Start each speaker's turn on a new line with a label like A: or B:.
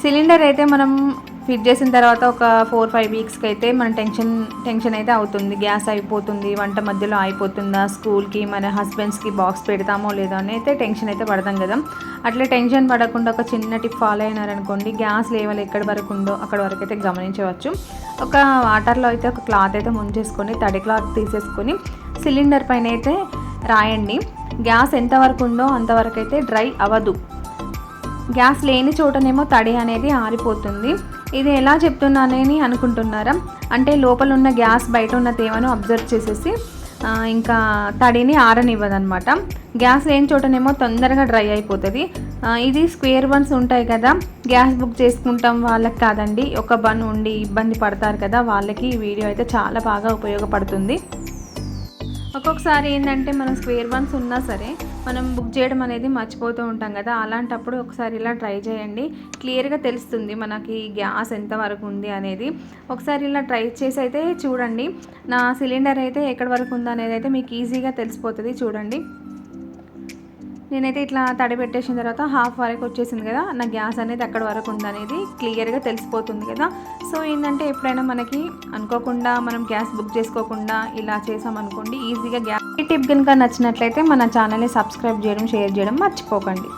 A: Cylinder అయితే మనం fit చేసిన తర్వాత ఒక ఫోర్ ఫైవ్ వీక్స్కి అయితే మన టెన్షన్ టెన్షన్ అయితే అవుతుంది. గ్యాస్ అయిపోతుంది వంట మధ్యలో అయిపోతుందా స్కూల్కి మన హస్బెండ్స్కి బాక్స్ పెడతామో లేదో అని అయితే టెన్షన్ అయితే పడతాం కదా. అట్లా టెన్షన్ పడకుండా ఒక చిన్న టిప్ ఫాలో అయినారనుకోండి గ్యాస్ లెవెల్ ఎక్కడి వరకు ఉందో అక్కడ వరకు అయితే గమనించవచ్చు. ఒక వాటర్లో అయితే ఒక క్లాత్ అయితే ముంచేసుకొని తడి క్లాత్ తీసేసుకొని సిలిండర్ పైన అయితే రాయండి. గ్యాస్ ఎంతవరకు ఉందో అంతవరకు అయితే డ్రై అవ్వదు. గ్యాస్ లేని చోటనేమో తడి అనేది ఆరిపోతుంది. ఇది ఎలా చెప్తున్నానని అనుకుంటున్నారా? అంటే లోపల ఉన్న గ్యాస్ బయట ఉన్న తేమను అబ్జర్వ్ చేసేసి ఇంకా తడిని ఆరనివ్వదనమాట గ్యాస్ లేని చోటనేమో తొందరగా డ్రై అయిపోతుంది. ఇది స్క్వేర్ బన్స్ ఉంటాయి కదా గ్యాస్ బుక్ చేసుకుంటాం వాళ్ళకి కాదండి ఒక బన్ ఉండి ఇబ్బంది పడతారు కదా వాళ్ళకి ఈ వీడియో అయితే చాలా బాగా ఉపయోగపడుతుంది. ఒక్కొక్కసారి ఏంటంటే మనం స్క్వేర్ వన్స్ ఉన్నా సరే మనం బుక్ చేయడం అనేది మర్చిపోతూ ఉంటాం కదా. అలాంటప్పుడు ఒకసారి ఇలా ట్రై చేయండి. క్లియర్గా తెలుస్తుంది మనకి గ్యాస్ ఎంతవరకు ఉంది అనేది. ఒకసారి ఇలా ట్రై చేసి అయితే చూడండి. నా సిలిండర్ అయితే ఎక్కడి వరకు ఉందో అనేది అయితే మీకు ఈజీగా తెలిసిపోతుంది. చూడండి. నేనైతే ఇట్లా తడి పెట్టేసిన తర్వాత హాఫ్ వరకు వచ్చేసింది కదా నా గ్యాస్ అనేది అక్కడ వరకు ఉందనేది క్లియర్గా తెలిసిపోతుంది కదా. సో ఏంటంటే ఎప్పుడైనా మనకి అనుకోకుండా మనం గ్యాస్ బుక్ చేసుకోకుండా ఇలా చేసామనుకోండి ఈజీగా గ్యాస్ ఈ టిప్ కనుక నచ్చినట్లయితే మన ఛానల్ని సబ్స్క్రైబ్ చేయడం షేర్ చేయడం మర్చిపోకండి.